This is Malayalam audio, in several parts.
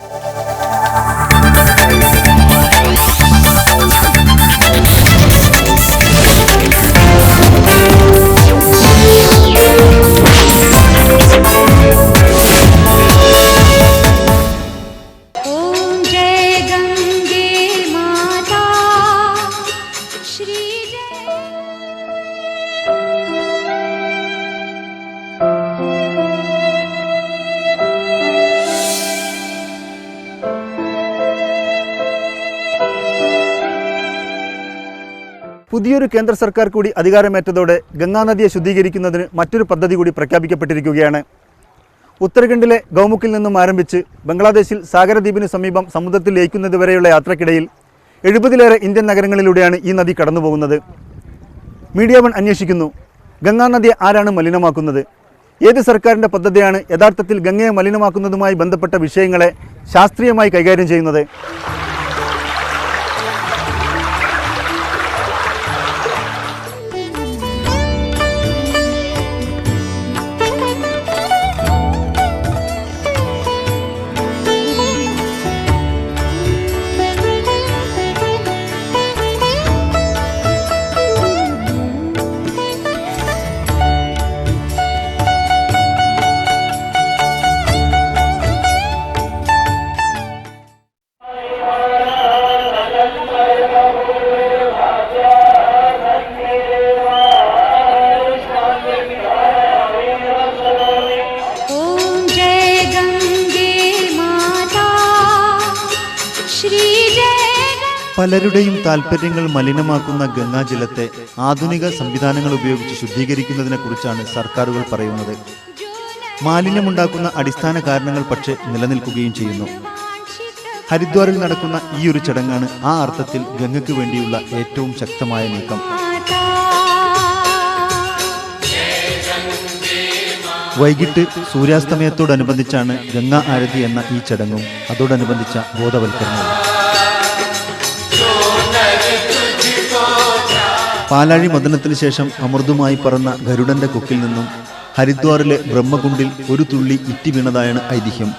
Bye. കേന്ദ്ര സർക്കാർ കൂടി അധികാരമേറ്റതോടെ ഗംഗാനദിയെ ശുദ്ധീകരിക്കുന്നതിന് മറ്റൊരു പദ്ധതി കൂടി പ്രഖ്യാപിക്കപ്പെട്ടിരിക്കുകയാണ്. ഉത്തരാഖണ്ഡിലെ ഗൗമുക്കിൽ നിന്നും ആരംഭിച്ച് ബംഗ്ലാദേശിൽ സാഗരദ്വീപിന് സമീപം സമുദ്രത്തിൽ ലയിക്കുന്നതുവരെയുള്ള യാത്രക്കിടയിൽ എഴുപതിലേറെ ഇന്ത്യൻ നഗരങ്ങളിലൂടെയാണ് ഈ നദി കടന്നുപോകുന്നത്. മീഡിയ വൺ അന്വേഷിക്കുന്നു ഗംഗാനദിയെ ആരാണ് മലിനമാക്കുന്നത്? ഏത് സർക്കാരിന്റെ പദ്ധതിയാണ് യഥാർത്ഥത്തിൽ ഗംഗയെ മലിനമാക്കുന്നതുമായി ബന്ധപ്പെട്ട വിഷയങ്ങളെ ശാസ്ത്രീയമായി കൈകാര്യം ചെയ്യുന്നത്? പലരുടെയും താല്പര്യങ്ങൾ മലിനമാക്കുന്ന ഗംഗാജലത്തെ ആധുനിക സംവിധാനങ്ങൾ ഉപയോഗിച്ച് ശുദ്ധീകരിക്കുന്നതിനെ കുറിച്ചാണ് സർക്കാരുകൾ പറയുന്നത്. മാലിന്യമുണ്ടാക്കുന്ന അടിസ്ഥാന കാരണങ്ങൾ പക്ഷേ നിലനിൽക്കുകയും ചെയ്യുന്നു. ഹരിദ്വാറിൽ നടക്കുന്ന ഈ ഒരു ചടങ്ങാണ് ആ അർത്ഥത്തിൽ ഗംഗയ്ക്ക് വേണ്ടിയുള്ള ഏറ്റവും ശക്തമായ നീക്കം. വൈകിട്ട് സൂര്യാസ്തമയത്തോടനുബന്ധിച്ചാണ് ഗംഗാ ആരതി എന്ന ഈ ചടങ്ങും. അതോടനുബന്ധിച്ച ബോധവൽക്കരണവും. പാലാഴി മദനത്തിന് ശേഷം അമൃതുമായി പറന്ന ഗരുഡന്റെ കൊക്കിൽ നിന്നും ഹരിദ്വാറിലെ ബ്രഹ്മകുണ്ടിൽ ഒരു തുള്ളി ഇറ്റി വീണതായാണ് ഐതിഹ്യം.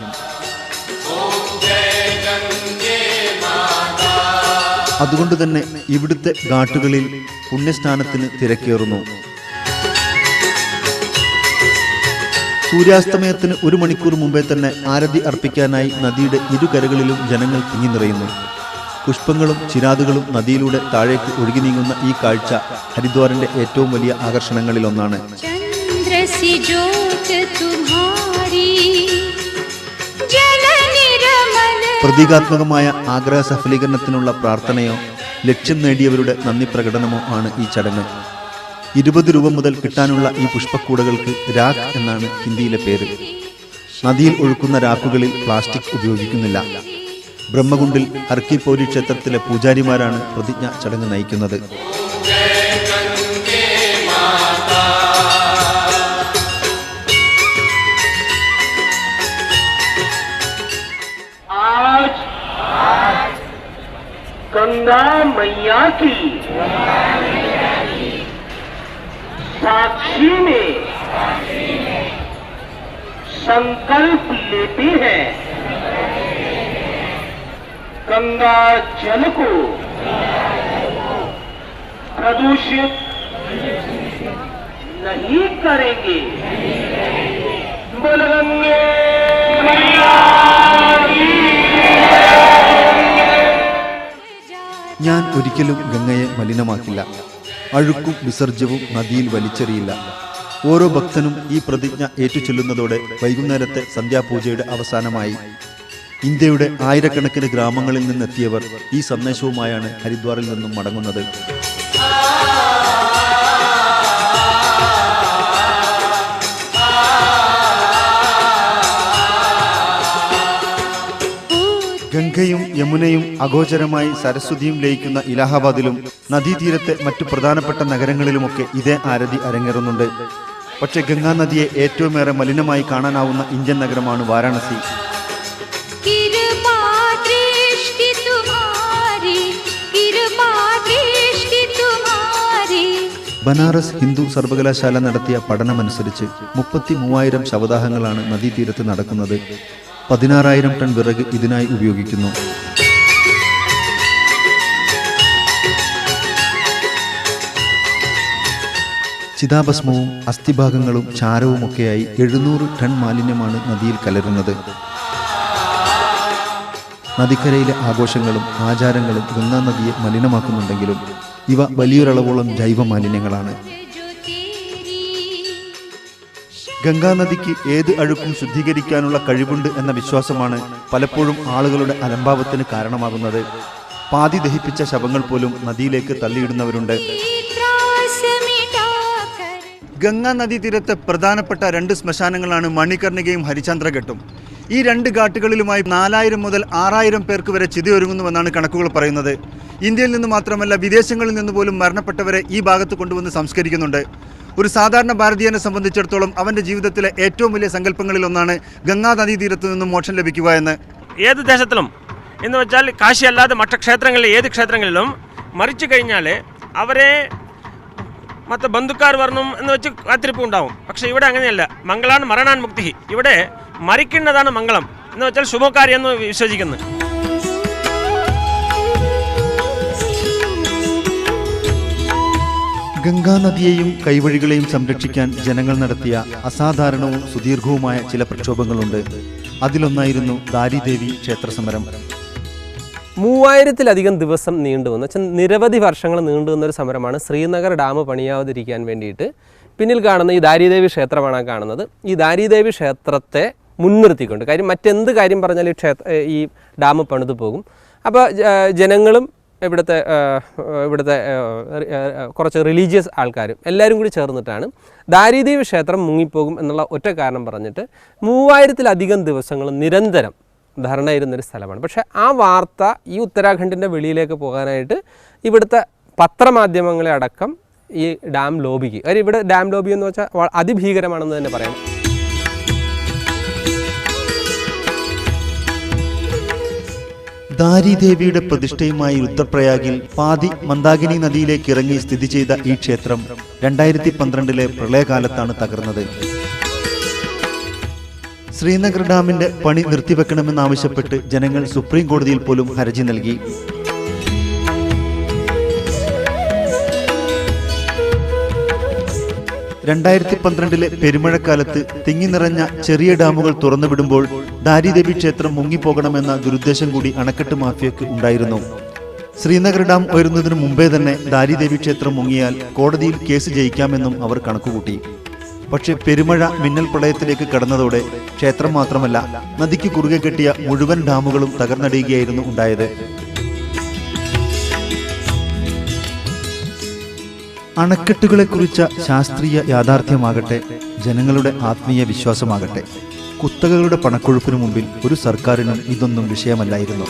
അതുകൊണ്ട് തന്നെ ഇവിടുത്തെ ഘാട്ടുകളിൽ പുണ്യസ്നാനത്തിന് തിരക്കേറുന്നു. സൂര്യാസ്തമയത്തിന് ഒരു മണിക്കൂർ മുമ്പേ തന്നെ ആരതി അർപ്പിക്കാനായി നദിയുടെ ഇരുകരകളിലും ജനങ്ങൾ തിങ്ങി നിറയുന്നു. പുഷ്പങ്ങളും ചിരാതുകളും നദിയിലൂടെ താഴേക്ക് ഒഴുകി നീങ്ങുന്ന ഈ കാഴ്ച ഹരിദ്വാറിന്റെ ഏറ്റവും വലിയ ആകർഷണങ്ങളിലൊന്നാണ്. പ്രതീകാത്മകമായ ആഗ്രഹ സഫലീകരണത്തിനുള്ള പ്രാർത്ഥനയോ ലക്ഷ്യം നേടിയവരുടെ നന്ദി പ്രകടനമോ ആണ് ഈ ചടങ്ങ്. ഇരുപത് രൂപ മുതൽ കിട്ടാനുള്ള ഈ പുഷ്പക്കൂടകൾക്ക് രാഖ് എന്നാണ് ഹിന്ദിയിലെ പേര്. നദിയിൽ ഒഴുക്കുന്ന രാക്കുകളിൽ പ്ലാസ്റ്റിക് ഉപയോഗിക്കുന്നില്ല. ബ്രഹ്മകുണ്ടിൽ ഹർക്കിപ്പോരി ക്ഷേത്രത്തിലെ പൂജാരിമാരാണ് പ്രതിജ്ഞ ചടങ്ങ് നയിക്കുന്നത് आज गंगा मैया की साक्षी में संकल्प लेते हैं गंगा जल को प्रदूषित नहीं करेंगे बोल गंगे मैया की ഞാൻ ഒരിക്കലും ഗംഗയെ മലിനമാക്കില്ല അഴുക്കും വിസർജ്യവും നദിയിൽ വലിച്ചെറിയില്ല ഓരോ ഭക്തനും ഈ പ്രതിജ്ഞ ഏറ്റുചൊല്ലുന്നതോടെ വൈകുന്നേരത്തെ സന്ധ്യാപൂജയുടെ അവസാനമായി ഇന്ത്യയുടെ ആയിരക്കണക്കിന് ഗ്രാമങ്ങളിൽ നിന്നെത്തിയവർ ഈ സന്ദേശവുമായാണ് ഹരിദ്വാറിൽ നിന്നും മടങ്ങുന്നത്. ഗംഗയും യമുനയും അഗോചരമായി സരസ്വതിയും ലയിക്കുന്ന ഇലാഹാബാദിലും നദീതീരത്തെ മറ്റു പ്രധാനപ്പെട്ട നഗരങ്ങളിലുമൊക്കെ ഇതേ ആരതി അരങ്ങേറുന്നുണ്ട്. പക്ഷേ ഗംഗാനദിയെ ഏറ്റവുമേറെ മലിനമായി കാണാനാവുന്ന ഇന്ത്യൻ നഗരമാണ് വാരാണസി. ബനാറസ് ഹിന്ദു സർവകലാശാല നടത്തിയ പഠനമനുസരിച്ച് മുപ്പത്തി മൂവായിരം ശവദാഹങ്ങളാണ് നദീതീരത്ത് നടക്കുന്നത്. പതിനാറായിരം ടൺ വിറക് ഇതിനായി ഉപയോഗിക്കുന്നു. ചിതാഭസ്മവും അസ്ഥിഭാഗങ്ങളും ചാരവുമൊക്കെയായി എഴുന്നൂറ് ടൺ മാലിന്യമാണ് നദിയിൽ കലരുന്നത്. നദിക്കരയിലെ ആഘോഷങ്ങളും ആചാരങ്ങളും ഗംഗാ നദിയെ മലിനമാക്കുന്നുണ്ടെങ്കിലും ഇവ വലിയൊരളവോളം ജൈവ മാലിന്യങ്ങളാണ് ഗംഗാനദിക്ക് ഏത് അഴുക്കും ശുദ്ധീകരിക്കാനുള്ള കഴിവുണ്ട് എന്ന വിശ്വാസമാണ് പലപ്പോഴും ആളുകളുടെ അലംഭാവത്തിന് കാരണമാകുന്നത്. പാതി ദഹിപ്പിച്ച ശവങ്ങൾ പോലും നദിയിലേക്ക് തള്ളിയിടുന്നവരുണ്ട്. ഗംഗാനദീ തീരത്തെ പ്രധാനപ്പെട്ട രണ്ട് ശ്മശാനങ്ങളാണ് മണികർണികയും ഹരിചന്ദ്രഘട്ടും. ഈ രണ്ട് ഘാട്ടുകളിലുമായി നാലായിരം മുതൽ ആറായിരം പേർക്ക് വരെ ചിതയൊരുങ്ങുന്നുവെന്നാണ് കണക്കുകൾ പറയുന്നത്. ഇന്ത്യയിൽ നിന്ന് മാത്രമല്ല വിദേശങ്ങളിൽ നിന്ന് പോലും മരണപ്പെട്ടവരെ ഈ ഭാഗത്ത് കൊണ്ടുവന്ന് സംസ്കരിക്കുന്നുണ്ട്. ഒരു സാധാരണ ഭാരതീയനെ സംബന്ധിച്ചിടത്തോളം അവന്റെ ജീവിതത്തിലെ ഏറ്റവും വലിയ സങ്കല്പങ്ങളിൽ ഒന്നാണ് ഗംഗാ നദീ തീരത്ത് നിന്നും മോക്ഷം ലഭിക്കുക എന്ന്. ഏത് ദേശത്തിലും? എന്ന് വെച്ചാൽ കാശി അല്ലാതെ മറ്റു ക്ഷേത്രങ്ങളിൽ ഏത് ക്ഷേത്രങ്ങളിലും മരിച്ചു കഴിഞ്ഞാൽ അവരെ മറ്റു ബന്ധുക്കാർ വരണം എന്ന് വെച്ച് കാത്തിരിപ്പ് ഉണ്ടാവും പക്ഷേ ഇവിടെ അങ്ങനെയല്ല. മംഗളാണ് മരണാൻ മുക്തി. ഇവിടെ മരിക്കുന്നതാണ് മംഗളം എന്ന് വെച്ചാൽ ശുഭകാര്യം എന്ന് വിശ്വസിക്കുന്നു. ഗംഗാനദിയെയും കൈവഴികളെയും സംരക്ഷിക്കാൻ ജനങ്ങൾ നടത്തിയ അസാധാരണവും സുദീർഘവുമായ ചില പ്രക്ഷോഭങ്ങളുണ്ട്. അതിലൊന്നായിരുന്നു ദാരിദേവി ക്ഷേത്ര സമരം മൂവായിരത്തിലധികം ദിവസം നീണ്ടുവന്ന വെച്ചാൽ നിരവധി വർഷങ്ങൾ നീണ്ടുവന്ന ഒരു സമരമാണ് ശ്രീനഗർ ഡാം പണിയാതിരിക്കാൻ വേണ്ടിയിട്ട് പിന്നിൽ കാണുന്ന ഈ ദാരിദേവി ക്ഷേത്രമാണ് കാണുന്നത്. ഈ ദാരിദേവി ക്ഷേത്രത്തെ മുൻനിർത്തിക്കൊണ്ട്. കാര്യം മറ്റെന്ത് കാര്യം പറഞ്ഞാലും ഈ ക്ഷേത്ര ഈ ഡാം പണിതു പോകും. അപ്പോൾ ജനങ്ങളും ഇവിടുത്തെ ഇവിടുത്തെ കുറച്ച് റിലീജിയസ് ആൾക്കാരും എല്ലാവരും കൂടി ചേർന്നിട്ടാണ് ദാരിദേവി ക്ഷേത്രം മുങ്ങിപ്പോകും എന്നുള്ള ഒറ്റ കാരണം പറഞ്ഞിട്ട് മൂവായിരത്തിലധികം ദിവസങ്ങൾ നിരന്തരം ധർണ ഇരുന്നൊരു സ്ഥലമാണ്. പക്ഷേ ആ വാർത്ത ഈ ഉത്തരാഖണ്ഡിന്റെ വെളിയിലേക്ക് പോകാനായിട്ട് ഇവിടുത്തെ പത്രമാധ്യമങ്ങളെ അടക്കം ഈ ഡാം ലോബിക്ക്. കാര്യം ഇവിടെ ഡാം ലോബി എന്ന് വെച്ചാൽ അതിഭീകരമാണെന്ന് തന്നെ പറയാം. ദാരിദേവിയുടെ പ്രതിഷ്ഠയുമായി ഉത്തർപ്രയാഗിൽ പാതി മന്ദാകിനി നദിയിലേക്ക് ഇറങ്ങി സ്ഥിതി ചെയ്ത ഈ ക്ഷേത്രം രണ്ടായിരത്തി പന്ത്രണ്ടിലെ പ്രളയകാലത്താണ് തകർന്നത്. ശ്രീനഗർ ഡാമിന്റെ പണി നിർത്തിവെക്കണമെന്നാവശ്യപ്പെട്ട് ജനങ്ങൾ സുപ്രീം കോടതിയിൽ പോലും ഹർജി നൽകി. രണ്ടായിരത്തി പന്ത്രണ്ടിലെ പെരുമഴക്കാലത്ത് തിങ്ങി നിറഞ്ഞ ചെറിയ ഡാമുകൾ തുറന്നുവിടുമ്പോൾ ദാരിദേവി ക്ഷേത്രം മുങ്ങിപ്പോകണമെന്ന ദുരുദ്ദേശം കൂടി അണക്കെട്ട് മാഫിയക്ക് ഉണ്ടായിരുന്നു. ശ്രീനഗർ ഡാം ഉയരുന്നതിനു മുമ്പേ തന്നെ ദാരിദേവി ക്ഷേത്രം മുങ്ങിയാൽ കോടതിയിൽ കേസ് ജയിക്കാമെന്നും അവർ കണക്കുകൂട്ടി. പക്ഷേ പെരുമഴ മിന്നൽ പ്രളയത്തിലേക്ക് കടന്നതോടെ ക്ഷേത്രം മാത്രമല്ല നദിക്ക് കുറുകെ കെട്ടിയ മുഴുവൻ ഡാമുകളും തകർന്നടിയുകയായിരുന്നു ഉണ്ടായത്. അണക്കെട്ടുകളെക്കുറിച്ച ശാസ്ത്രീയ യാഥാർത്ഥ്യമാകട്ടെ ജനങ്ങളുടെ ആത്മീയ വിശ്വാസമാകട്ടെ കുത്തകകളുടെ പണക്കൊഴുപ്പിനു മുമ്പിൽ ഒരു സർക്കാരിനും ഇതൊന്നും വിഷയമല്ലായിരുന്നു.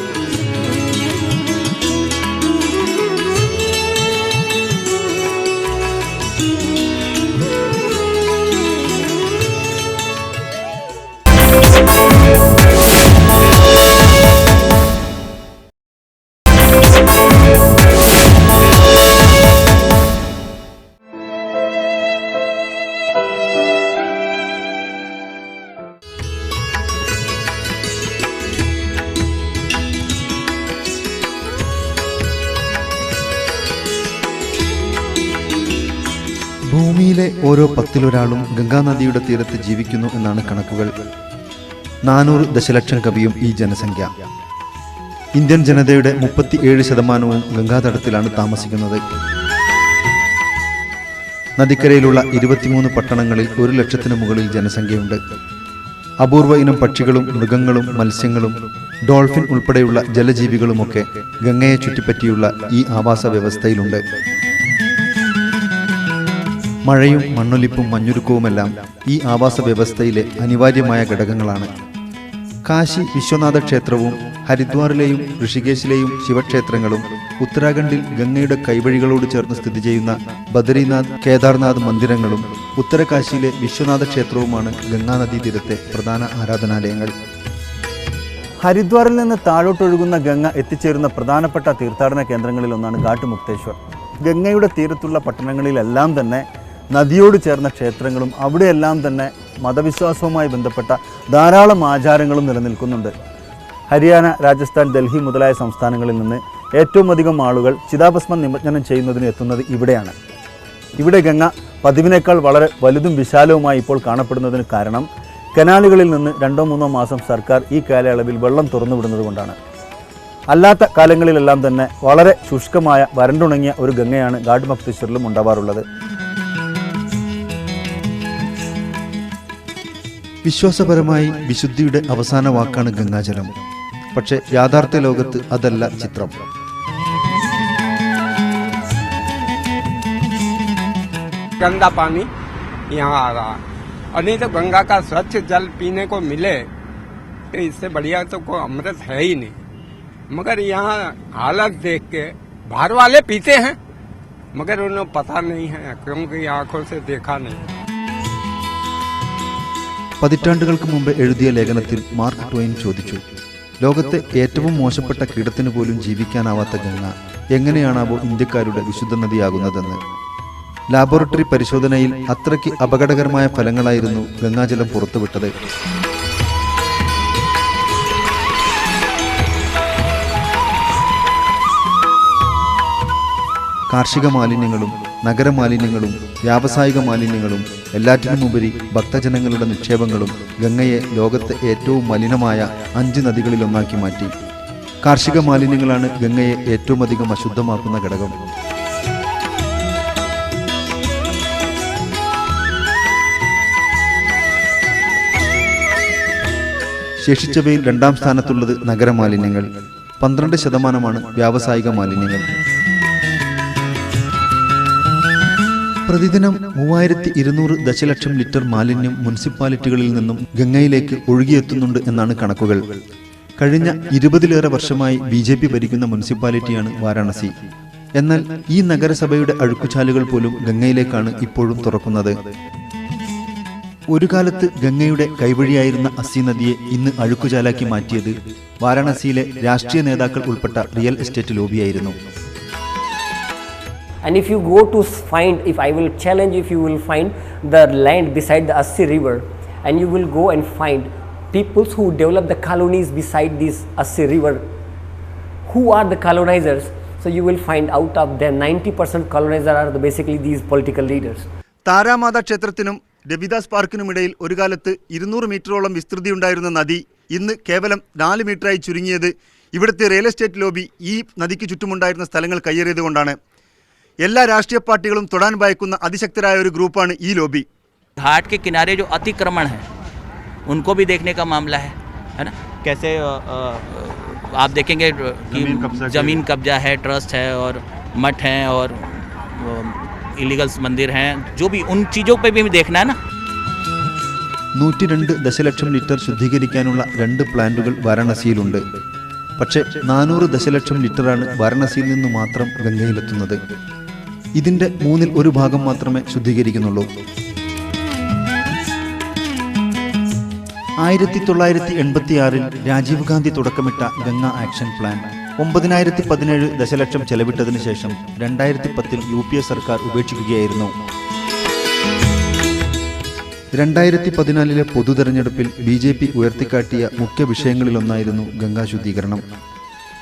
ഓരോ പത്തിലൊരാളും ഗംഗാനദിയുടെ തീരത്ത് ജീവിക്കുന്നു എന്നാണ് കണക്കുകൾ. നാനൂറ് ദശലക്ഷം കവിയും ഈ ജനസംഖ്യ. ഇന്ത്യൻ ജനതയുടെ മുപ്പത്തിയേഴ് ശതമാനവും ഗംഗാതടത്തിലാണ് താമസിക്കുന്നത്. നദിക്കരയിലുള്ള ഇരുപത്തിമൂന്ന് പട്ടണങ്ങളിൽ ഒരു ലക്ഷത്തിന് മുകളിൽ ജനസംഖ്യയുണ്ട്. അപൂർവ ഇനം പക്ഷികളും മൃഗങ്ങളും മത്സ്യങ്ങളും ഡോൾഫിൻ ഉൾപ്പെടെയുള്ള ജലജീവികളുമൊക്കെ ഗംഗയെ ചുറ്റിപ്പറ്റിയുള്ള ഈ ആവാസ വ്യവസ്ഥയിലുണ്ട്. മഴയും മണ്ണൊലിപ്പും മഞ്ഞുരുക്കവുമെല്ലാം ഈ ആവാസ വ്യവസ്ഥയിലെ അനിവാര്യമായ ഘടകങ്ങളാണ്. കാശി വിശ്വനാഥ ക്ഷേത്രവും ഹരിദ്വാറിലെയും ഋഷികേശിലെയും ശിവക്ഷേത്രങ്ങളും ഉത്തരാഖണ്ഡിൽ ഗംഗയുടെ കൈവഴികളോട് ചേർന്ന് സ്ഥിതി ചെയ്യുന്ന ബദരിനാഥ് കേദാർനാഥ് മന്ദിരങ്ങളും ഉത്തരകാശിയിലെ വിശ്വനാഥ ക്ഷേത്രവുമാണ് ഗംഗാനദീ തീരത്തെ പ്രധാന ആരാധനാലയങ്ങൾ. ഹരിദ്വാറിൽ നിന്ന് താഴോട്ടൊഴുകുന്ന ഗംഗ എത്തിച്ചേരുന്ന പ്രധാനപ്പെട്ട തീർത്ഥാടന കേന്ദ്രങ്ങളിൽ ഒന്നാണ് ഘാട്ടുമുക്തേശ്വർ ഗംഗയുടെ തീരത്തുള്ള പട്ടണങ്ങളിലെല്ലാം തന്നെ നദിയോട് ചേർന്ന ക്ഷേത്രങ്ങളും അവിടെയെല്ലാം തന്നെ മതവിശ്വാസവുമായി ബന്ധപ്പെട്ട ധാരാളം ആചാരങ്ങളും നിലനിൽക്കുന്നുണ്ട്. ഹരിയാന രാജസ്ഥാൻ ഡൽഹി മുതലായ സംസ്ഥാനങ്ങളിൽ നിന്ന് ഏറ്റവും അധികം ആളുകൾ ചിതാഭസ്മം നിമജ്ജനം ചെയ്യുന്നതിന് എത്തുന്നത് ഇവിടെയാണ്. ഇവിടെ ഗംഗ പതിവിനേക്കാൾ വളരെ വലുതും വിശാലവുമായി ഇപ്പോൾ കാണപ്പെടുന്നതിന് കാരണം കനാലുകളിൽ നിന്ന് രണ്ടോ മൂന്നോ മാസം സർക്കാർ ഈ കാലയളവിൽ വെള്ളം തുറന്നുവിടുന്നത് കൊണ്ടാണ് അല്ലാത്ത കാലങ്ങളിലെല്ലാം തന്നെ വളരെ ശുഷ്കമായ വരണ്ടുണങ്ങിയ ഒരു ഗംഗയാണ് ഗാഡ് മക്തേശ്വറിലും ഉണ്ടാവാറുള്ളത്. വിശ്വാസപരമായി വിശുദ്ധിയുടെ അവസാന വാക്കാണ് ഗംഗാജലം പക്ഷേ യാഥാർത്ഥ്യ ലോകത്ത് അതല്ല ചിത്രം गंदा पानी यहाँ आ रहा है और नहीं तो गंगा का स्वच्छ जल पीने को मिले तो इससे बढ़िया तो कोई अमृत है ही नहीं मगर यहाँ हालत देख के बाहर वाले पीते हैं मगर उन्हें पता नहीं है क्योंकि आंखों से देखा नहीं പതിറ്റാണ്ടുകൾക്ക് മുമ്പ് എഴുതിയ ലേഖനത്തിൽ മാർക്ക് ട്വൈൻ ചോദിച്ചു ലോകത്തെ ഏറ്റവും മോശപ്പെട്ട കീടത്തിന് പോലും ജീവിക്കാനാവാത്ത ഗംഗ എങ്ങനെയാണാവോ ഇന്ത്യക്കാരുടെ വിശുദ്ധ നദിയാകുന്നതെന്ന് ലാബോറട്ടറി പരിശോധനയിൽ അത്രയ്ക്ക് അപകടകരമായ ഫലങ്ങളായിരുന്നു ഗംഗാജലം പുറത്തുവിട്ടത്. കാർഷിക മാലിന്യങ്ങളും നഗര മാലിന്യങ്ങളും വ്യാവസായിക മാലിന്യങ്ങളും എല്ലാറ്റിനുമുപരി ഭക്തജനങ്ങളുടെ നിക്ഷേപങ്ങളും ഗംഗയെ ലോകത്തെ ഏറ്റവും മലിനമായ അഞ്ച് നദികളിലൊന്നാക്കി മാറ്റി. കാർഷിക മാലിന്യങ്ങളാണ് ഗംഗയെ ഏറ്റവും അധികം അശുദ്ധമാക്കുന്ന ഘടകം. ശേഷിച്ചവയിൽ രണ്ടാം സ്ഥാനത്തുള്ളത് നഗരമാലിന്യങ്ങൾ. പന്ത്രണ്ട് ശതമാനമാണ് വ്യാവസായിക മാലിന്യങ്ങൾ. പ്രതിദിനം മൂവായിരത്തി ഇരുന്നൂറ് ദശലക്ഷം ലിറ്റർ മാലിന്യം മുനിസിപ്പാലിറ്റികളിൽ നിന്നും ഗംഗയിലേക്ക് ഒഴുകിയെത്തുന്നുണ്ട് എന്നാണ് കണക്കുകൾ. കഴിഞ്ഞ ഇരുപതിലേറെ വർഷമായി ബി ജെ പി ഭരിക്കുന്ന മുനിസിപ്പാലിറ്റിയാണ് വാരാണസി. എന്നാൽ ഈ നഗരസഭയുടെ അഴുക്കുചാലുകൾ പോലും ഗംഗയിലേക്കാണ് ഇപ്പോഴും തുറക്കുന്നത്. ഒരു കാലത്ത് ഗംഗയുടെ കൈവഴിയായിരുന്ന അസി നദിയെ ഇന്ന് അഴുക്കുചാലാക്കി മാറ്റിയത് വാരാണസിയിലെ രാഷ്ട്രീയ നേതാക്കൾ ഉൾപ്പെട്ട റിയൽ എസ്റ്റേറ്റ് ലോബിയായിരുന്നു. And if you go to find, if I will challenge if you will find the land beside the Assi river, and you will go and find peoples who developed the colonies beside this Assi river, who are the colonizers. So you will find out of them 90% colonizers are the, basically these political leaders. Taramata ക്ഷേത്രത്തിനും Ravidas പാർക്കിനുമിടയിൽ ഒരു കാലത്ത് ഇരുന്നൂറ് മീറ്ററോളം വിസ്തൃതിയുണ്ടായിരുന്ന നദി ഇന്ന് കേവലം നാല് മീറ്ററായി ചുരുങ്ങിയത് ഇവിടുത്തെ റിയൽ എസ്റ്റേറ്റ് ലോബി ഈ നദിക്ക് ചുറ്റുമുണ്ടായിരുന്ന സ്ഥലങ്ങൾ കയ്യേറിയത് കൊണ്ടാണ് എല്ലാ രാഷ്ട്രീയ പാർട്ടികളും തൊടാൻ ഭയക്കുന്ന അതിശക്തരായ ഒരു ഗ്രൂപ്പാണ് ഈ ലോബി घाट के किनारे जो अतिक्रमण है उनको भी देखने का मामला है है ना कैसे अ, अ, आप देखेंगे कि ज़मीन कब्जा है ट्रस्ट है और मठ हैं और इलीगल्स मंदिर हैं जो भी उन चीज़ों पे भी देखना है ना നൂറ്റി രണ്ട് ദശലക്ഷം ലിറ്റർ ശുദ്ധീകരിക്കാനുള്ള രണ്ട് പ്ലാന്റുകൾ വാരാണസിയിലുണ്ട് പക്ഷേ നാനൂറ് ദശലക്ഷം ലിറ്ററാണ് വാരാണസിയിൽ നിന്ന് മാത്രം ഗംഗയിലെത്തുന്നത് ഇതിന്റെ മൂന്നിൽ ഒരു ഭാഗം മാത്രമേ ശുദ്ധീകരിക്കുന്നുള്ളൂ. ആയിരത്തി തൊള്ളായിരത്തി എൺപത്തി ആറിൽ രാജീവ് ഗാന്ധി തുടക്കമിട്ട ഗംഗ ആക്ഷൻ പ്ലാൻ. ഒമ്പതിനായിരത്തി പതിനേഴ് ദശലക്ഷം ചെലവിട്ടതിനു ശേഷം രണ്ടായിരത്തി പത്തിൽ യു പി എ സർക്കാർ ഉപേക്ഷിക്കുകയായിരുന്നു. രണ്ടായിരത്തി പതിനാലിലെ പൊതു തെരഞ്ഞെടുപ്പിൽ ബി ജെ പി ഉയർത്തിക്കാട്ടിയ മുഖ്യ വിഷയങ്ങളിലൊന്നായിരുന്നു ഗംഗാ ശുദ്ധീകരണം.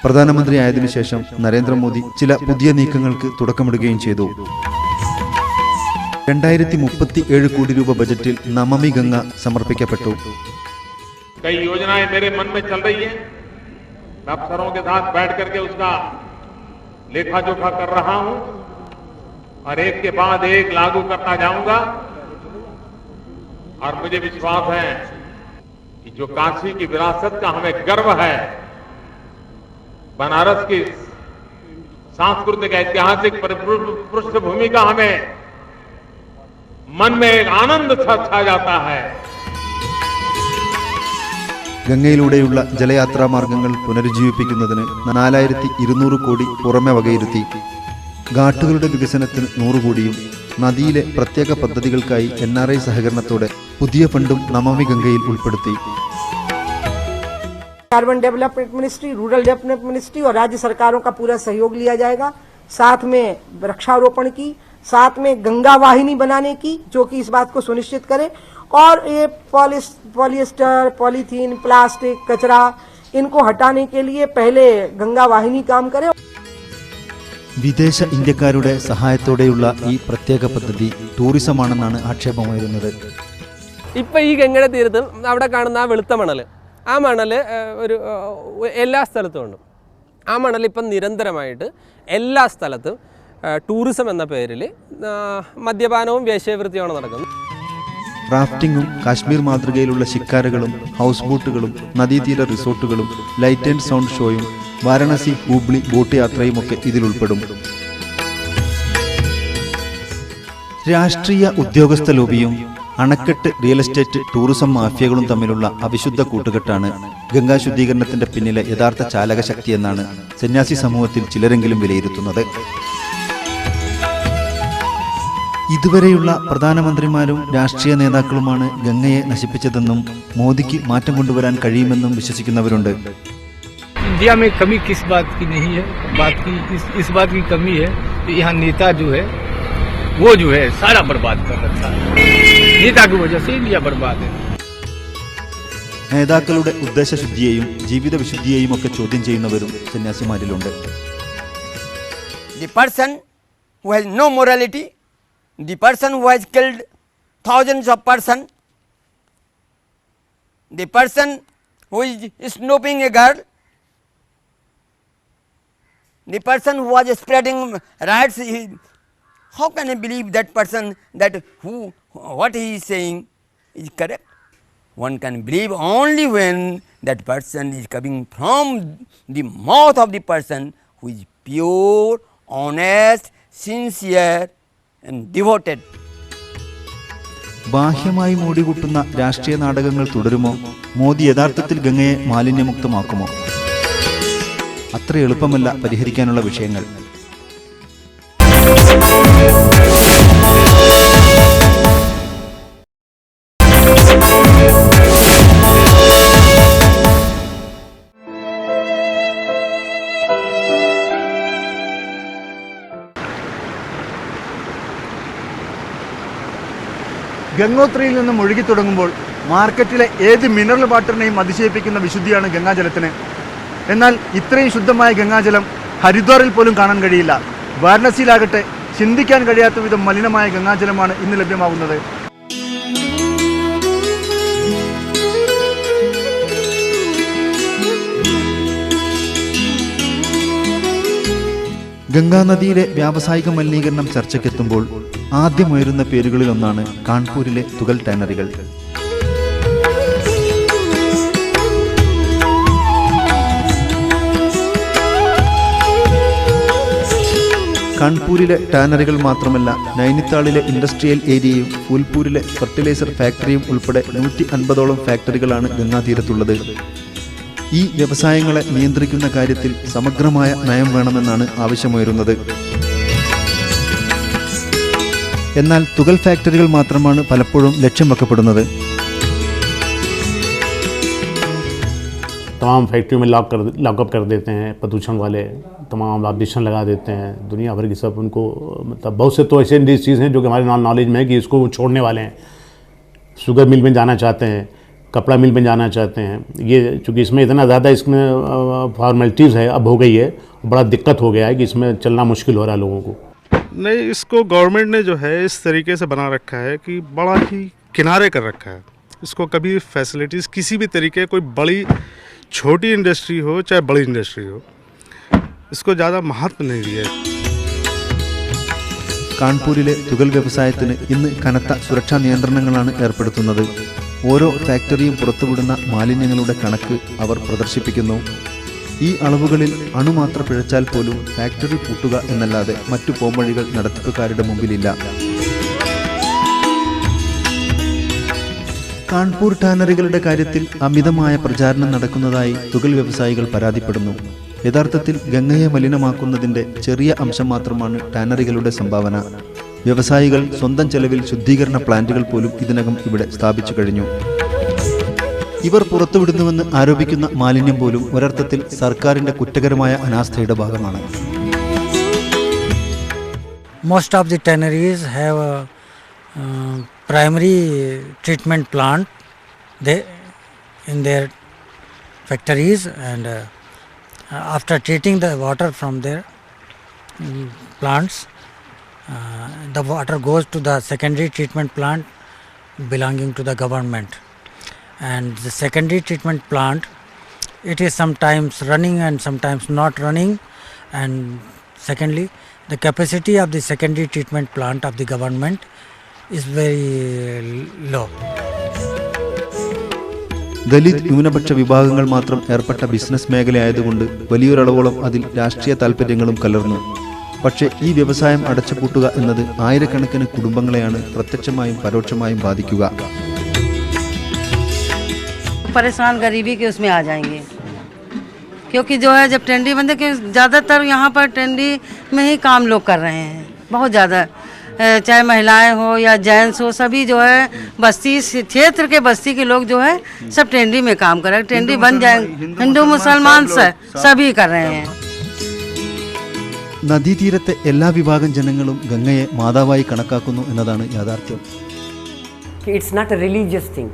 പ്രധാനമന്ത്രിയായതിനു ശേഷം നരേന്ദ്രമോദി ചില പുതിയ നീക്കങ്ങൾക്ക് തുടക്കമിടുകയും ചെയ്തു രണ്ടായിരത്തി മുപ്പത്തി ഏഴ് കോടി രൂപ ബജറ്റിൽ നമമി ഗംഗ സമർപ്പിക്കപ്പെട്ടു कई योजनाएं मेरे मन में चल रही है मैं अफसरों के साथ बैठ करके उसका लेखा जोखा कर रहा हूं और एक के बाद एक लागू करता जाऊंगा और मुझे विश्वास है कि जो काशी की विरासत का हमें गर्व है बनारस की सांस्कृतिक ऐतिहासिक परिपृ- पृष्ठभूमि का हमें मन में एक आनंद सा छा जाता है ഗംഗയിലൂടെയുള്ള ജലയാത്രാ മാർഗങ്ങൾ പുനരുജ്ജീവിപ്പിക്കുന്നതിന് നാലായിരത്തി ഇരുന്നൂറ് കോടി പുറമെ വകയിരുത്തി ഘാട്ടുകളുടെ വികസനത്തിന് നൂറ് കോടിയും നദിയിലെ പ്രത്യേക പദ്ധതികൾക്കായി എൻ ആർ ഐ സഹകരണത്തോടെ പുതിയ ഫണ്ടും നമാമി ഗംഗയിൽ ഉൾപ്പെടുത്തി urban development ministry rural development ministry और राज्य सरकारों का पूरा सहयोग लिया जाएगा साथ में वृक्षारोपण की साथ में गंगा वाहिनी बनाने की जो कि इस बात को सुनिश्चित करे और ये पॉलिस पॉलिएस्टर पॉलीथीन प्लास्टिक कचरा इनको हटाने के लिए पहले गंगा वाहिनी काम करे വിദേശ ഇന്ത്യക്കാരുടെ സഹായത്തോടെയുള്ള ഈ പ്രത്യേക പദ്ധതി ടൂറിസമാണെന്നാണ് ആക്ഷേപമുയരുന്നത് ഇപ്പം ഈ ഗംഗയുടെ തീരത്ത് അവിടെ കാണുന്ന ആ വെളുത്ത മണൽ ആ മണൽ ഒരു എല്ലാ സ്ഥലത്തും ഉണ്ട്. ആ മണൽ ഇപ്പം നിരന്തരമായിട്ട് എല്ലാ സ്ഥലത്തും ടൂറിസം എന്ന പേരിൽ മദ്യപാനവും വേശ്യവൃത്തിയാണ് നടക്കുന്നത്. റാഫ്റ്റിംഗും കാശ്മീർ മാതൃകയിലുള്ള ശിക്കാരകളും ഹൗസ് ബോട്ടുകളും നദീതീര റിസോർട്ടുകളും ലൈറ്റ് ആൻഡ് സൗണ്ട് ഷോയും വാരണാസി ഹൂബ്ലി ബോട്ട് യാത്രയും ഒക്കെ ഇതിൽ ഉൾപ്പെടും രാഷ്ട്രീയ ഉദ്യോഗസ്ഥ ലോബിയും അണക്കെട്ട് റിയൽ എസ്റ്റേറ്റ് ടൂറിസം മാഫിയകളും തമ്മിലുള്ള അവിശുദ്ധ കൂട്ടുകെട്ടാണ് ഗംഗാ ശുദ്ധീകരണത്തിന്റെ പിന്നിലെ യഥാർത്ഥ ചാലകശക്തിയെന്നാണ് സന്യാസി സമൂഹത്തിൽ ചിലരെങ്കിലും വിലയിരുത്തുന്നത് ഇതുവരെയുള്ള പ്രധാനമന്ത്രിമാരും രാഷ്ട്രീയ നേതാക്കളുമാണ് ഗംഗയെ നശിപ്പിച്ചതെന്നും മോദിക്ക് മാറ്റം കൊണ്ടുവരാൻ കഴിയുമെന്നും വിശ്വസിക്കുന്നവരുണ്ട് इंडिया में कमी किस बात की नहीं है बात की इस, इस बात की कमी है कि यहाँ नेता जो है वो जो है सारा बर्बाद कर रखा है नेता की वजह से इंडिया बर्बाद है നേതാക്കളുടെ ഉദ്ദേശശുദ്ധിയെയും ജീവിത വിശുദ്ധിയെയും ഒക്കെ ചോദ്യം ചെയ്യുന്നവരും സന്യാസിമാരിലുണ്ട് the person who has no morality, the person who has killed thousands of person, the person who is snooping a girl, the person who was spreading riots, he, how can I believe that person that who what he is saying is correct? One can believe only when that person is coming from the mouth of the person who is pure, honest, sincere and devoted. ബാഹ്യമായി മൂടികുട്ടുന്ന രാഷ്ട്രീയ നാടകങ്ങൾ തുടരുമോ മോദി യഥാർത്ഥത്തിൽ ഗംഗയെ മാലിന്യമുക്തമാക്കുമോ അത്ര എളുപ്പമല്ല പരിഹരിക്കാനുള്ള വിഷയങ്ങൾ ഗംഗോത്രിയിൽ നിന്നും ഒഴുകി തുടങ്ങുമ്പോൾ മാർക്കറ്റിലെ ഏത് മിനറൽ വാട്ടറിനെയും അതിശയിപ്പിക്കുന്ന വിശുദ്ധിയാണ് ഗംഗാജലത്തിന്. എന്നാൽ ഇത്രയും ശുദ്ധമായ ഗംഗാജലം ഹരിദ്വാറിൽ പോലും കാണാൻ കഴിയില്ല. വാരണസിയിലാകട്ടെ ചിന്തിക്കാൻ കഴിയാത്ത വിധം മലിനമായ ഗംഗാജലമാണ് ഇന്ന് ലഭ്യമാകുന്നത്. ഗംഗാനദിയിലെ വ്യാവസായിക മലിനീകരണം ചർച്ചയ്ക്കെത്തുമ്പോൾ ആദ്യമുയരുന്ന പേരുകളിലൊന്നാണ് കാൺപൂരിലെ തുകൽ ടാനറികൾ. കാൺപൂരിലെ ടാനറികൾ മാത്രമല്ല നൈനിത്താളിലെ ഇൻഡസ്ട്രിയൽ ഏരിയയും ഫൂൽപൂരിലെ ഫെർട്ടിലൈസർ ഫാക്ടറിയും ഉൾപ്പെടെ നൂറ്റി അൻപതോളം ഫാക്ടറികളാണ് ഗംഗാതീരത്തുള്ളത്. ഈ വ്യവസായങ്ങളെ നിയന്ത്രിക്കുന്ന കാര്യത്തിൽ സമഗ്രമായ നയം വേണമെന്നാണ് ആവശ്യമുയരുന്നത്. എന്നാൽ തുകൽ ഫാക്ടറികൾ മാത്രമാണ് പലപ്പോഴും ലക്ഷ്യം വെക്കപ്പെടുന്നത് तमाम फैक्ट्रियों में लॉक कर लॉकअप कर देते हैं प्रदूषण वाले तमाम ऑब्जेक्शन लगा देते हैं दुनिया भर की सब उनको मतलब बहुत से तो ऐसे इंडस्ट्रीज़ हैं जो कि हमारे नॉलेज में है कि इसको वो छोड़ने वाले हैं शुगर मिल में जाना चाहते हैं कपड़ा मिल में जाना चाहते हैं ये चूँकि इसमें इतना ज़्यादा इसमें फॉर्मेलिटीज़ है अब हो गई है बड़ा दिक्कत हो गया है कि इसमें चलना मुश्किल हो रहा है लोगों को नहीं इसको गवर्नमेंट ने जो है इस तरीके से बना रखा है कि बड़ा ही किनारे कर रखा है इसको कभी फैसिलिटीज़ किसी भी तरीके कोई बड़ी छोटी इंडस्ट्री हो चाहे बड़ी इंडस्ट्री हो इसको ज़्यादा महत्व नहीं दिया है കാൺപൂരിലെ തുകൽ വ്യവസായത്തിന് ഇന്ന് കനത്ത സുരക്ഷാ നിയന്ത്രണങ്ങളാണ് ഏർപ്പെടുത്തുന്നത് ഓരോ ഫാക്ടറിയും പുറത്തുവിടുന്ന മാലിന്യങ്ങളുടെ കണക്ക് അവർ പ്രദർശിപ്പിക്കുന്നു ഈ അളവുകളിൽ അണുമാത്ര പിഴച്ചാൽ പോലും ഫാക്ടറി പൂട്ടുക എന്നല്ലാതെ മറ്റു പോംവഴികൾ നടത്തിപ്പുകാരുടെ മുമ്പിലില്ല. കാൺപൂർ ടാനറികളുടെ കാര്യത്തിൽ അമിതമായ പ്രചാരണം നടക്കുന്നതായി തുകൽ വ്യവസായികൾ പരാതിപ്പെടുന്നു. യഥാർത്ഥത്തിൽ ഗംഗയെ മലിനമാക്കുന്നതിന്റെ ചെറിയ അംശം മാത്രമാണ് ടാനറികളുടെ സംഭാവന. വ്യവസായികൾ സ്വന്തം ചെലവിൽ ശുദ്ധീകരണ പ്ലാന്റുകൾ പോലും ഇതിനകം ഇവിടെ സ്ഥാപിച്ചു കഴിഞ്ഞു. ഇവർ പുറത്തുവിടുന്നുവെന്ന് ആരോപിക്കുന്ന മാലിന്യം പോലും ഒരർത്ഥത്തിൽ സർക്കാരിന്റെ കുറ്റകരമായ അനാസ്ഥയുടെ ഭാഗമാണ്. Most of the tanneries have a primary treatment plant in their factories and after treating the water from their plants the water goes to the secondary treatment plant belonging to the government and the secondary treatment plant it is sometimes running and sometimes not running and secondly the capacity of the secondary treatment plant of the government is very low Dalit ന്യൂനപക്ഷ വിഭാഗങ്ങൾ മാത്രം ഏർപ്പെട്ട ബിസിനസ് മേഖലയായതുകൊണ്ട് വലിയൊരളവോളം അതിൽ രാഷ്ട്രീയ താൽപ്പര്യങ്ങളും കലർന്നു പക്ഷേ ഈ വ്യവസായം അടച്ചുപൂട്ടുക എന്നത് ആയിരക്കണക്കിന് കുടുംബങ്ങളെയാണ് പ്രത്യക്ഷമായും പരോക്ഷമായും ബാധിക്കുക परेशान गरीबी के उसमें आ जाएंगे क्योंकि जो है जब टेंडी बंदे के ज़्यादातर यहाँ पर टेंडी में ही काम लोग कर रहे हैं बहुत ज़्यादा अ, चाहे महिलाएं हो या जेंट्स हो सभी जो है बस्ती इस क्षेत्र के बस्ती के लोग जो है सब टेंडी में काम कर रहे हैं टेंडी बन जाए हिंदू मुसलमान स- सभी कर रहे हैं നദീതീരത്തെ എല്ലാ വിഭാഗം ജനങ്ങളും ഗംഗയെ മാതാവായി കണക്കാക്കുന്നു എന്നതാണ് യാഥാർത്ഥ്യം कि it's not a religious thing.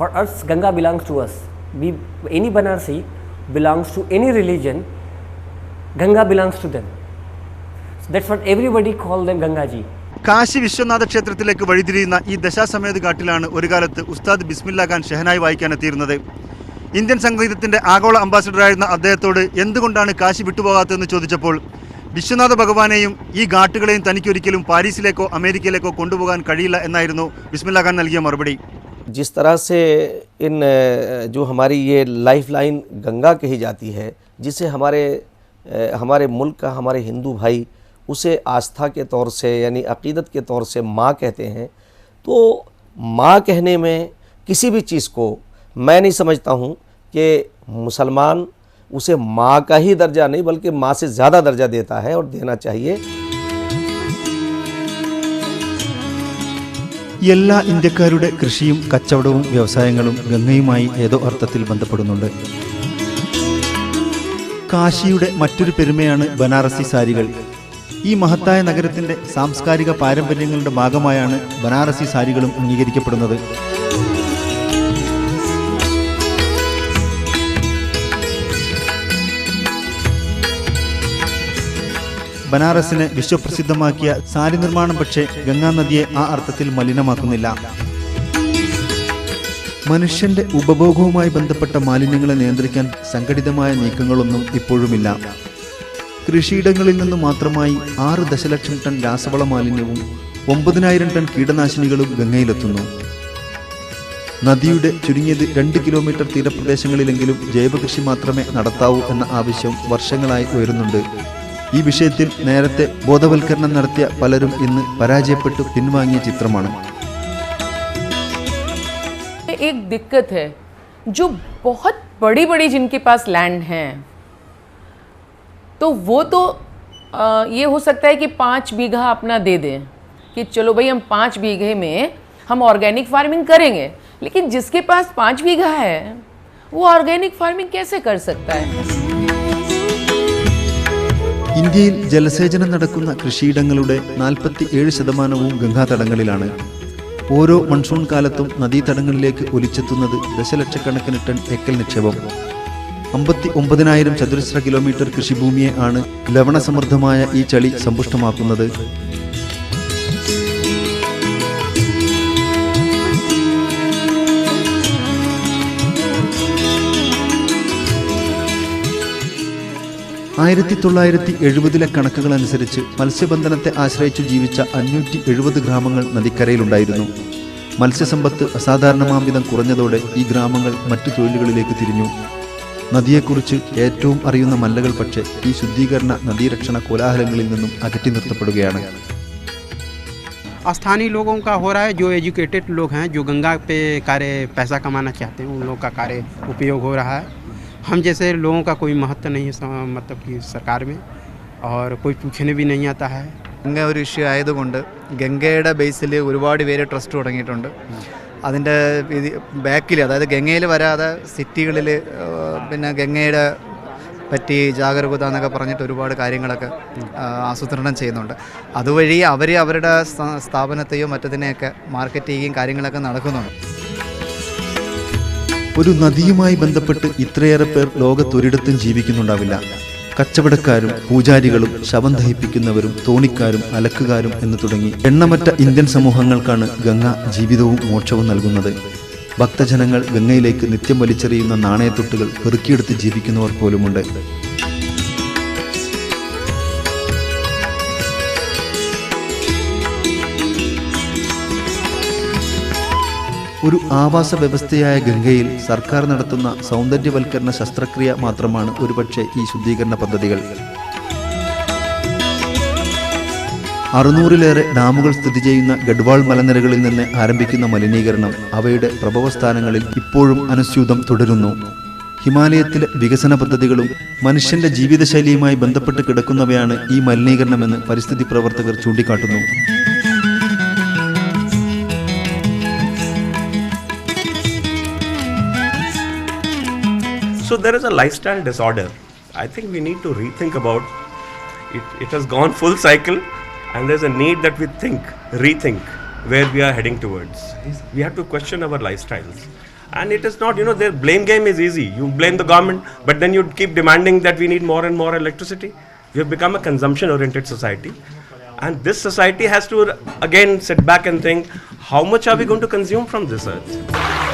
For us, Ganga belongs to us. We, any Banarsi belongs to any religion, Ganga belongs to them. So that's what everybody call them Gangaji. Kashi Vishwanath ക്ഷേത്രത്തിലേക്ക് വഴിതിരിയുന്ന ഈ ദശാസമേത് ഘാട്ടിലാണ് ഒരു കാലത്ത് ഉസ്താദ് ബിസ്മില്ല ഖാൻ ഷെഹനായി വായിക്കാൻ എത്തിയിരുന്നത് ഇന്ത്യൻ സംഗീതത്തിന്റെ ആഗോള അംബാസിഡറായിരുന്ന അദ്ദേഹത്തോട് എന്തുകൊണ്ടാണ് കാശി വിട്ടുപോകാത്തതെന്ന് ചോദിച്ചപ്പോൾ വിശ്വനാഥ ഭഗവാനെയും ഈ ഘാട്ടുകളെയും തനിക്കൊരിക്കലും പാരീസിലേക്കോ അമേരിക്കയിലേക്കോ കൊണ്ടുപോകാൻ കഴിയില്ല എന്നായിരുന്നു ബിസ്മില്ല ഖാൻ നൽകിയ മറുപടി जिस तरह से इन जो हमारी ये लाइफ लाइन गंगा कही जाती है, जिसे हमारे हमारे मुल्क का, हमारे हिंदू भाई उसे आस्था के तौर से, यानी अकीदत के तौर से माँ कहते हैं तो माँ कहने में किसी भी चीज़ को मैं नहीं समझता हूँ कि मुसलमान उसे माँ का ही दर्जा नहीं, बल्कि माँ से ज़्यादा दर्जा देता है और देना चाहिए എല്ലാ ഇന്ത്യക്കാരുടെ കൃഷിയും കച്ചവടവും വ്യവസായങ്ങളും ഗംഗയുമായി ഏതോ അർത്ഥത്തിൽ ബന്ധപ്പെടുന്നുണ്ട്. കാശിയുടെ മറ്റൊരു പെരുമയാണ് ബനാറസി സാരികൾ. ഈ മഹത്തായ നഗരത്തിന്റെ സാംസ്കാരിക പാരമ്പര്യങ്ങളുടെ ഭാഗമായാണ് ബനാറസി സാരികളും അംഗീകരിക്കപ്പെടുന്നത്. ബനാറസിനെ വിശ്വപ്രസിദ്ധമാക്കിയ സാരി നിർമ്മാണം പക്ഷേ ഗംഗാനദിയെ ആ അർത്ഥത്തിൽ മലിനമാക്കുന്നില്ല. മനുഷ്യന്റെ ഉപഭോഗവുമായി ബന്ധപ്പെട്ട മാലിന്യങ്ങളെ നിയന്ത്രിക്കാൻ സംഘടിതമായ നീക്കങ്ങളൊന്നും ഇപ്പോഴുമില്ല. കൃഷിയിടങ്ങളിൽ നിന്ന് മാത്രമായി ആറ് ദശലക്ഷം ടൺ രാസവള മാലിന്യവും ഒമ്പതിനായിരം ടൺ കീടനാശിനികളും ഗംഗയിലെത്തുന്നു. നദിയുടെ ചുരുങ്ങിയത് രണ്ട് കിലോമീറ്റർ തീരപ്രദേശങ്ങളിലെങ്കിലും ജൈവകൃഷി മാത്രമേ നടത്താവൂ എന്ന ആവശ്യം വർഷങ്ങളായി ഉയരുന്നുണ്ട്. ഈ വിഷയത്തിൽ നേരത്തെ ബോധവൽക്കരണം നടത്തിയ പലരും ഇന്ന് പരാജയപ്പെട്ടു പിൻവാങ്ങിയ ചിത്രമാണ് एक दिक्कत है जो बहुत बड़ी बड़ी जिनके पास लैंड हैं तो वो तो अ, ये हो सकता है कि पाँच बीघा अपना दे दें कि चलो भाई हम पाँच बीघे में हम ऑर्गेनिक फार्मिंग करेंगे लेकिन जिसके पास पाँच बीघा है वो ऑर्गेनिक फार्मिंग कैसे कर सकता है ഇന്ത്യയിൽ ജലസേചനം നടക്കുന്ന കൃഷിയിടങ്ങളുടെ നാൽപ്പത്തി ഏഴ് ശതമാനവും ഗംഗാതടങ്ങളിലാണ്. ഓരോ മൺസൂൺ കാലത്തും നദീതടങ്ങളിലേക്ക് ഒലിച്ചെത്തുന്നത് ദശലക്ഷക്കണക്കിന് ടൺ എക്കൽ നിക്ഷേപം. അമ്പത്തി ഒമ്പതിനായിരം ചതുരശ്ര കിലോമീറ്റർ കൃഷിഭൂമിയെ ആണ് ലവണസമൃദ്ധമായ ഈ ചളി സമ്പുഷ്ടമാക്കുന്നത്. ആയിരത്തി തൊള്ളായിരത്തി എഴുപതിലെ കണക്കുകൾ അനുസരിച്ച് മത്സ്യബന്ധനത്തെ ആശ്രയിച്ചു ജീവിച്ച അഞ്ഞൂറ്റി എഴുപത് ഗ്രാമങ്ങൾ നദിക്കരയിലുണ്ടായിരുന്നു മത്സ്യസമ്പത്ത് അസാധാരണമാംവിധം കുറഞ്ഞതോടെ ഈ ഗ്രാമങ്ങൾ മറ്റു തൊഴിലുകളിലേക്ക് തിരിഞ്ഞു നദിയെക്കുറിച്ച് ഏറ്റവും അറിയുന്ന മല്ലകൾ പക്ഷേ ഈ ശുദ്ധീകരണ നദീരക്ഷണ കോലാഹലങ്ങളിൽ നിന്നും അകറ്റി നിർത്തപ്പെടുകയാണ് स्थानीय लोगों का हो रहा है जो एजुकेटेड लोग हैं जो गंगा पे कार्य पैसा कमाना चाहते हैं उन लोगों का कार्य उपयोग हो रहा है हम जैसे लोगों का कोई महत्व नहीं है सम- मतलब कि सरकार में और कोई पूछने भी नहीं आता है ഗംഗ ഒരു ഇഷ്യൂ ആയതുകൊണ്ട് ഗംഗയുടെ ബേസിൽ ഒരുപാട് പേര് ട്രസ്റ്റ് തുടങ്ങിയിട്ടുണ്ട് അതിൻ്റെ ബാക്കിൽ അതായത് ഗംഗയിൽ വരാതെ സിറ്റികളിൽ പിന്നെ ഗംഗയുടെ പറ്റി ജാഗരൂകത എന്നൊക്കെ പറഞ്ഞിട്ട് ഒരുപാട് കാര്യങ്ങളൊക്കെ ആ, ആസൂത്രണം ചെയ്യുന്നുണ്ട് അതുവഴി അവർ അവരുടെ സ്ഥാ- സ്ഥാപനത്തെയോ മറ്റതിനെയൊക്കെ മാർക്കറ്റ് ചെയ്യുകയും കാര്യങ്ങളൊക്കെ നടക്കുന്നുണ്ട് ഒരു നദിയുമായി ബന്ധപ്പെട്ട് ഇത്രയേറെ പേർ ലോകത്തൊരിടത്തും ജീവിക്കുന്നുണ്ടാവില്ല. കച്ചവടക്കാരും പൂജാരികളും ശവം ദഹിപ്പിക്കുന്നവരും തോണിക്കാരും അലക്കുകാരും എന്ന് തുടങ്ങി എണ്ണമറ്റ ഇന്ത്യൻ സമൂഹങ്ങൾക്കാണ് ഗംഗ ജീവിതവും മോക്ഷവും നൽകുന്നത്. ഭക്തജനങ്ങൾ ഗംഗയിലേക്ക് നിത്യം വലിച്ചെറിയുന്ന നാണയത്തൊട്ടുകൾ പെറുക്കിയെടുത്ത് ജീവിക്കുന്നവർ പോലുമുണ്ട്. ഒരു ആവാസ വ്യവസ്ഥയായ ഗംഗയിൽ സർക്കാർ നടത്തുന്ന സൗന്ദര്യവൽക്കരണ ശസ്ത്രക്രിയ മാത്രമാണ് ഒരുപക്ഷെ ഈ ശുദ്ധീകരണ പദ്ധതികൾ. അറുന്നൂറിലേറെ ഡാമുകൾ സ്ഥിതി ചെയ്യുന്ന ഗഡ്വാൾ മലനിരകളിൽ നിന്ന് ആരംഭിക്കുന്ന മലിനീകരണം അവയുടെ പ്രഭവസ്ഥാനങ്ങളിൽ ഇപ്പോഴും അനുസ്യൂതം തുടരുന്നു. ഹിമാലയത്തിലെ വികസന പദ്ധതികളും മനുഷ്യന്റെ ജീവിതശൈലിയുമായി ബന്ധപ്പെട്ട് കിടക്കുന്നവയാണ് ഈ മലിനീകരണമെന്ന് പരിസ്ഥിതി പ്രവർത്തകർ ചൂണ്ടിക്കാട്ടുന്നു. So there is a lifestyle disorder. I think we need to rethink about it. It has gone full cycle, and there's a need that we think, rethink where we are heading towards. We have to question our lifestyles. And it is not, you know, their blame game is easy. You blame the government, but then you keep demanding that we need more and more electricity. We have become a consumption oriented society. And this society has to again sit back and think how much are we going to consume from this earth?